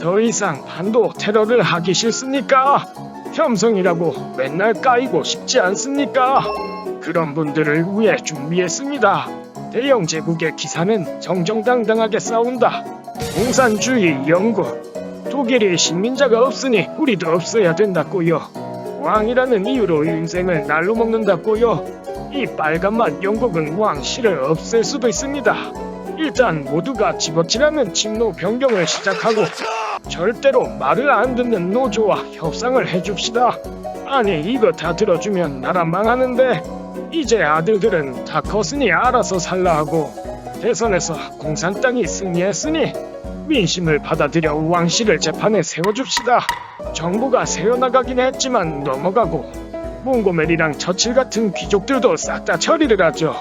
더 이상 반도 테러를 하기 싫습니까? 혐성이라고 맨날 까이고 싶지 않습니까? 그런 분들을 위해 준비했습니다. 대영 제국의 기사는 정정당당하게 싸운다. 공산주의 영국. 독일이 식민자가 없으니 우리도 없어야 된다고요. 왕이라는 이유로 인생을 날로 먹는다고요. 이 빨간맛 영국은 왕실을 없앨 수도 있습니다. 일단 모두가 집어치라는 침노 변경을 시작하고 절대로 말을 안 듣는 노조와 협상을 해줍시다. 아니 이거 다 들어주면 나라 망하는데 이제 아들들은 다 컸으니 알아서 살라 하고 대선에서 공산당이 승리했으니 민심을 받아들여 왕실을 재판에 세워줍시다. 정부가 세워나가긴 했지만 넘어가고 몽고멜이랑 처칠 같은 귀족들도 싹 다 처리를 하죠.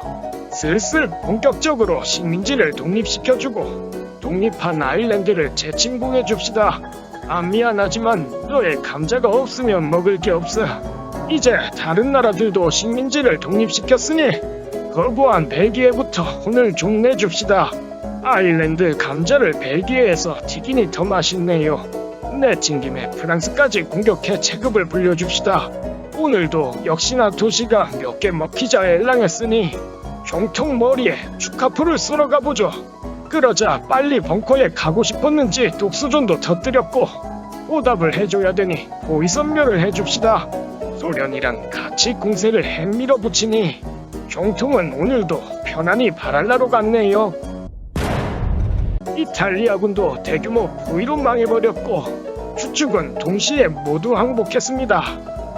슬슬 본격적으로 식민지를 독립시켜주고 독립한 아일랜드를 재침공해 줍시다. 아 미안하지만 너의 감자가 없으면 먹을 게 없어. 이제 다른 나라들도 식민지를 독립시켰으니 거부한 벨기에부터 오늘 좀 내줍시다. 아일랜드 감자를 벨기에에서 튀기니 더 맛있네요. 내친 김에 프랑스까지 공격해 체급을 불려줍시다. 오늘도 역시나 도시가 몇 개 먹히자 엘랑했으니 정통 머리에 축하풀을 쓸어 가보죠. 그러자 빨리 벙커에 가고 싶었는지 독수전도 터뜨렸고 보답을 해줘야 되니 보이선멸을 해줍시다. 소련이랑 같이 공세를 해밀어 붙이니 정통은 오늘도 편안히 바랄라로 갔네요. 이탈리아군도 대규모 포위로 망해버렸고 주축은 동시에 모두 항복했습니다.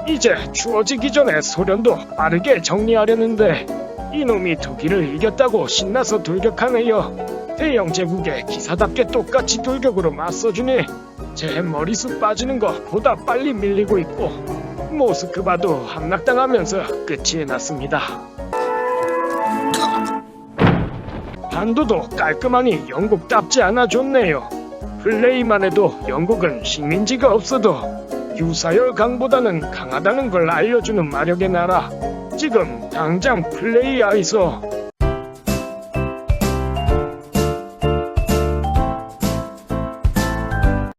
이제 추워지기 전에 소련도 빠르게 정리하려는데 이놈이 독일을 이겼다고 신나서 돌격하네요. 대영 제국에 기사답게 똑같이 돌격으로 맞서주니 제 머리숱 빠지는 것보다 빨리 밀리고 있고 모스크바도 함락당하면서 끝이 났습니다. 반도도 깔끔하니 영국답지 않아 좋네요. 플레이만 해도 영국은 식민지가 없어도 유사열 강보다는 강하다는 걸 알려주는 마력의 나라. 지금 당장 플레이하이소.